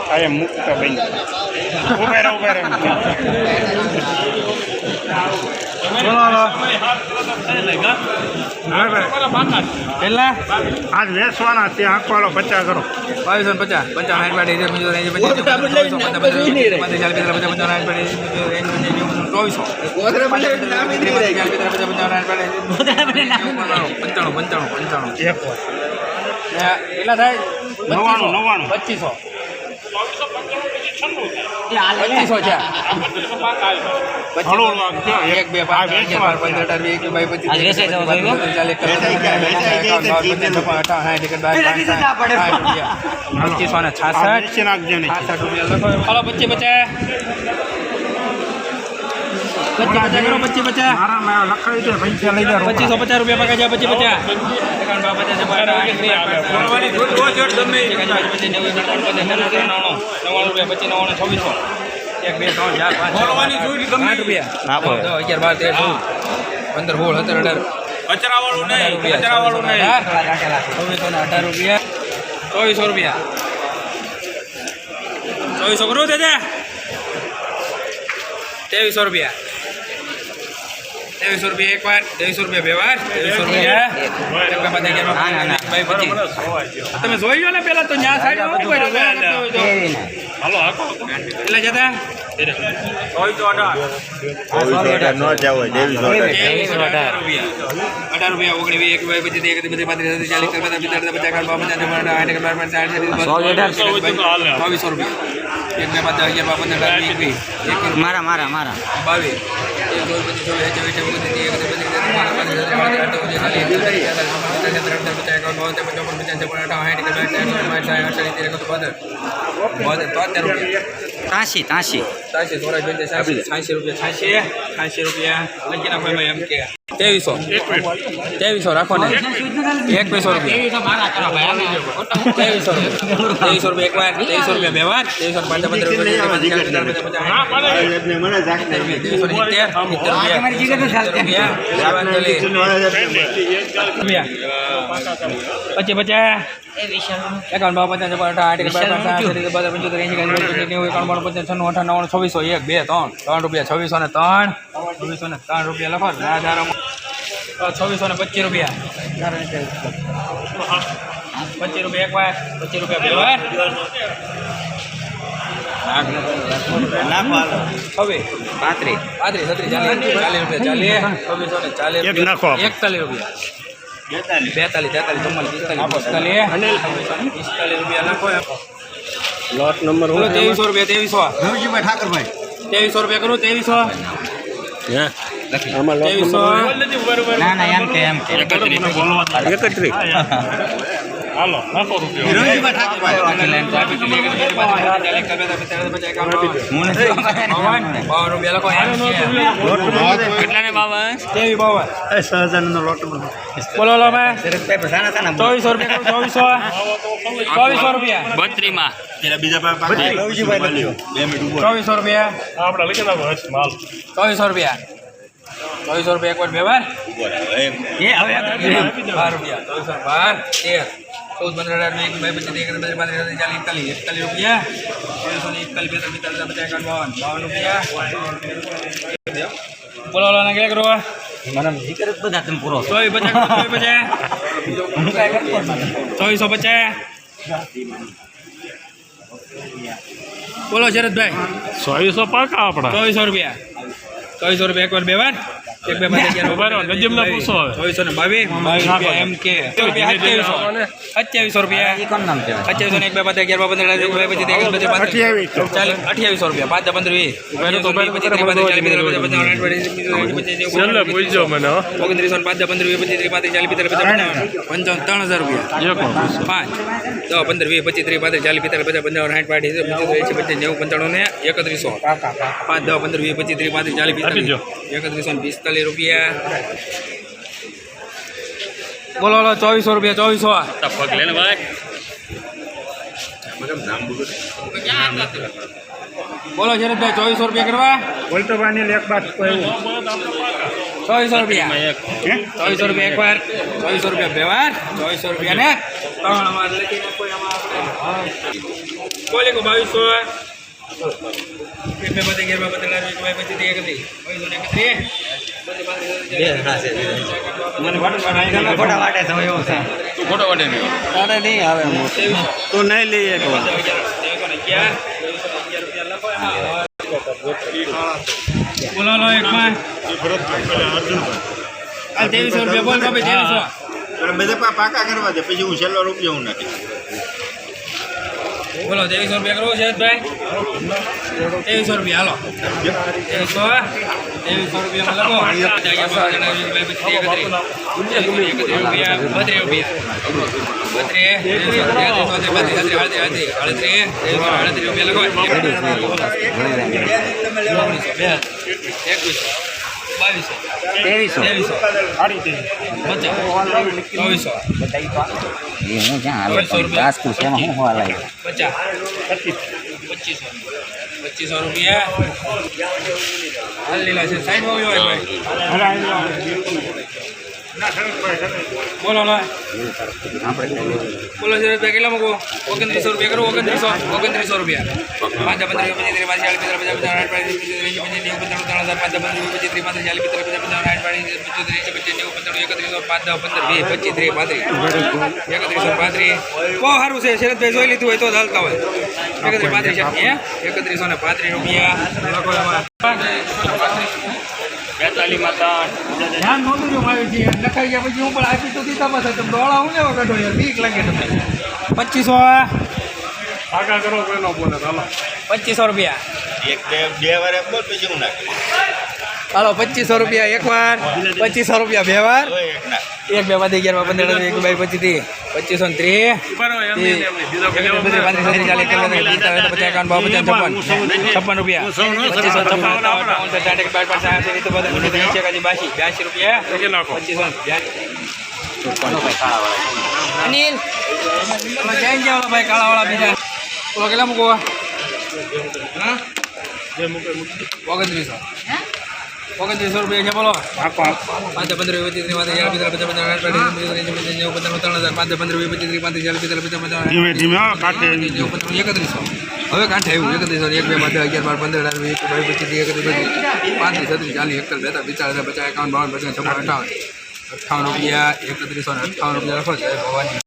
કાયમ મુક્ત બની ઉભે રહે ઉભે આજ વેચવાના છે આંખવાળો પચાસ કરો બાવીસો ને પચાસ પંચાવન ચોવીસો પંચાણું પંચાણું પંચાણું વાર થાય નવ્વાણું નવ્વાણું પચીસો પચીસો છે. એક બે પાંચ આ અગિયાર બાર પંદર અઢાર વીસ એકવીસ પચીસ પચીસો ને છાસઠ. રૂપિયા લખો. બચ્ચે પચીસ. પચાસ પચીસ પચાસ કરો પચીસ પચાસ. પચીસો પચાસ રૂપિયા પકા જાય પચીસ પચાસ. છવ્વીસો. એક બે ત્રણ ચાર પાંચ રૂપિયા. અગિયાર બાર તેર ચૌદ. પંદર સોળ સત્તર અઢાર. કચરાવાળું નહીં રૂપિયા કચરાવાળું નહીં. છવ્વીસો ને અઢાર રૂપિયા. ચોવીસો રૂપિયા. ચોવીસો કરું દાદા ત્રેવીસો રૂપિયા. ત્રેવીસો રૂપિયા એક વાર ત્રેવીસો રૂપિયા બે વાર ત્રેવીસો રૂપિયા તમે જોઈ લો ને પેલા તો ન્યા સાઈડ હાલો એટલે જતા. મારા મારા મારા. બાવીસ. ત્રાસી ત્રીસ ત્રીસ રૂપિયા છ્યાસી રૂપિયા છ્યાસી. છ્યાસી રૂપિયા. લખી નાખો એમ કે? ત્રેવીસો. ત્રેવીસો રાખો ને એકવીસો રૂપિયા. રૂપિયા. ત્રેવીસો રૂપિયા એક વાર, ત્રેવીસો રૂપિયા બે વાર, ત્રેવીસો પાંચ પંદર સિત્તેર પચીસ એકાવન, બાવન પચાસ પાંચ પંચોતેર એંસી નેવું, એકાવન નવ્વાણું, છવ્વીસો, એક, બે, ત્રણ. ત્રણ રૂપિયા, છવ્વીસો ને ત્રણ, છવ્વીસો ને ત્રણ રૂપિયા લખો છવ્વીસો ને પચીસ રૂપિયા. પચીસ રૂપિયા એક વાર પચીસ રૂપિયા બે વાર છવ્વીસ. પાંત્રીસ પાંત્રીસ છત્રીસ ચાલીસ ચાલીસ રૂપિયા ચાલીસ. છવ્વીસો ને ચાલીસ એક નાખો આપણે. એકતાલીસ રૂપિયા. બેતાલીસ. તેતાલીસ ચુમ્માલીસ પિસ્તાલીસ પિસ્તાલીસ. રૂપિયા નાખો લોટ નંબર બોલો ત્રેવીસો રૂપિયા ત્રેવીસો. ત્રેવીસો રૂપિયા કરું ત્રેવીસો. આમાં લોટ ત્રેવીસો ના ના એમ કે એમ કે એકત્રીસ હાલો નાખો રૂપિયો બાવન રૂપિયા લખો એમ કેટલાને બાવન ત્રેવીસ બાવન સહજાનંદનો લોટ બોલો લો મેં ચોવીસો રૂપિયા ચોવીસો ચોવીસો રૂપિયા બત્રીમાં રૂપિયા લખી ચોવીસો રૂપિયા ચોવીસો રૂપિયા એક વાર બે વાર એ હવે બાર રૂપિયા ચોવીસો ને બાર તેર ચૌદ પંદર અઢાર એક બે પચીસ એકત્રીસ બત્રીસ પાંત્રીસ છત્રીસ ચાલીસ એકતાલીસ એકતાલીસ રૂપિયા ચોવીસો ને એકતાલીસ બેતાલીસ પિસ્તાલીસ પચાસ એકાવન બાવન બાવન રૂપિયા બોલો બોલો ના ક્યાં કરવા મને જીકર જ બધા તમે પૂરો ચોવીસ પચાસ ચોવીસ પચાસ ચોવીસો પચાસ બોલો શરદભાઈ ચોવીસો પાકા આપણા ચોવીસો રૂપિયા ચોવીસો રૂપિયા એકવાર બે વાર એક બે પાંચ અગિયાર ઊભા રહો, ગજબના પૂછો હવે. ચોવીસો ને બાવીસ બાવીસ રૂપિયા એમ કે સત્યાવીસો સત્યાવીસો રૂપિયા એ કોણ નામ કહેવાય અઠ્યાવીસો ને એક બે પાંચ અગિયાર બાર પંદર અઢાર ઓગણીસ, પચીસ ત્રીસ બત્રીસ પાંત્રીસ અઠ્યાવીસો. ચાલીસ અઠ્યાવીસો રૂપિયા પાંચ દસ પંદર વીસ અઠ્યાવીસો ને પચીસ ત્રીસ પાંત્રીસ ચાલીસ પિસ્તાલીસ પચાસ પંચાવન સાઠ પચીસ પચીસ છેલ્લે પૂછજો મને હો. ઓગણત્રીસો ને પાંચ દસ પંદર વીસ પચીસ ત્રીસ પાંત્રીસ ચાલીસ પિસ્તાલીસ પચાસ પંચાવન પંચાવન ત્રણ હજાર રૂપિયા એક વાર પૂછો. પાંચ દસ પંદર વીસ પચીસ ત્રીસ પાંત્રીસ ચાલીસ પિસ્તાલીસ પચાસ પંચાવન સાઠ પાંચ પંચોતેર એંસી પચીસ નેવું પંચાણું ને એકત્રીસો પાંચ દસ પંદર વીસ પચીસ ત્રીસ પાંત્રીસ ચાલીસ આપી પિસ્તાલીસ દો. એકત્રીસો ને પિસ્તાલીસ રૂપિયા. બોલો બોલો ચોવીસો રૂપિયા ચોવીસો. પગ લઈને ભાઈ. બોલો શરદભાઈ ચોવીસો રૂપિયા કરવા. બોલતો ભાઈ એક બાદ ચોવીસો રૂપિયા. ચોવીસો રૂપિયા એક વાર. ચોવીસો રૂપિયા બે વાર. ચોવીસો રૂપિયા ને ત્રણ વાર લખી કોઈ બાવીસો. એક બે બધી અગિયાર બાર પંદર એક બે એકત્રીસ બાવીસો ને એકત્રીસ. બે વાટે એવું છે. તું વાટે નહીં આવે તો એક વાર. એકમાં આ ત્રેવીસો રૂપિયા બોલ બાપી ત્રેવીસો. બધા પા- પાકા કરવા દે પછી હું છેલ્લો રૂપિયા હું નાખી બોલો ત્રેવીસો રૂપિયા કરવો છે ભાઈ ત્રેવીસો રૂપિયા હાલો. ત્રેવીસો ત્રેવીસો રૂપિયા લખો. રૂપિયા બત્રીસ રૂપિયા. રૂપિયા લખો. એકવીસો. ત્રેવીસો. ચોવીસો. એ હું ક્યાં હાલે? પણ રાજકોટ છે હોવા લાગ્યું પચાસ. પચીસો પચીસો રૂપિયા. હાલ લીલા છે. સાઈડ હોય ભાઈ. બોલો બોલો છે રૂપિયા કેટલા મૂકો ઓગણત્રીસો રૂપિયા કરો ઓગણત્રીસો ઓગણત્રીસો રૂપિયા પાંચ પંદર પચીસ પાંચ ચાલીસ પચાસ પચાસ આઠ પાંચ પચીસ નેવું પંદર ત્રણ હજાર પાંચ પંદર પચીસ ત્રીસ પાંચ ચાલીસ પચાસ પચાસ પચાસ આઠ પાંચ પચીસ પચીસ નેવું પંદર એકત્રીસો પાંચ દસ પંદર બે પચીસ ત્રીસ પાંત્રીસ એકત્રીસો પાંત્રીસ બહુ સારું છે શરદભાઈ જોઈ લીધું હોય તો ચાલતા હોય એકત્રીસ પાંત્રીસ એકત્રીસો ને પાંત્રીસ રૂપિયા લખો એમાં ધ્યાન નહોતું જો મારે છે લખાઈ ગયા પછી હું પણ આપી તો દીધા પાછા. તમે દોડા હું લેવા કાઢો યાર બીક લાગે તમે પચીસો. પાકા કરો કોઈનો બોલે ચાલો પચીસો રૂપિયા. એક બે બે વાર બોલ પછી હું નાખી હાલો પચીસો રૂપિયા એક વાર પચીસો રૂપિયા બે વાર હવે એક નાખ એક બે બાદ અગિયાર પંદર એક બે પચીસ ત્રીસ પચીસો ને ત્રીસ છપ્પન રૂપિયા પચીસો છપ્પન બ્યાસી રૂપિયા પચીસો અનિલ તમે ક્યાં ગયા ભાઈ કાળા વાળા બીજા ઓલો કેટલા મૂકો હા ઓગણત્રીસો ઓગણત્રીસો રૂપિયા છે બોલો પાંચ પંદર પચીસ પાંચ હજાર પચાસ પચાસ પંદર હજાર પચીસ પાંચ પિસ્તાલીસ પચાસ પચાસ ધીમે ધીમે એકત્રીસો હવે કાંઠે આવ્યું એકત્રીસો એક બે બાદ અગિયાર બાર પંદર અઢાર એક બાવીસ પચીસ ત્રીસ એકત્રીસ પાંત્રીસ છત્રીસ ચાલીસ એકતાલીસ બેતાલીસ પિસ્તાલીસ પચાસ એકાવન બાવન પચાસ છપ્પન અઠાવન અઠાવન રૂપિયા એકત્રીસો અઠાવન રૂપિયા લખો છે ભવાની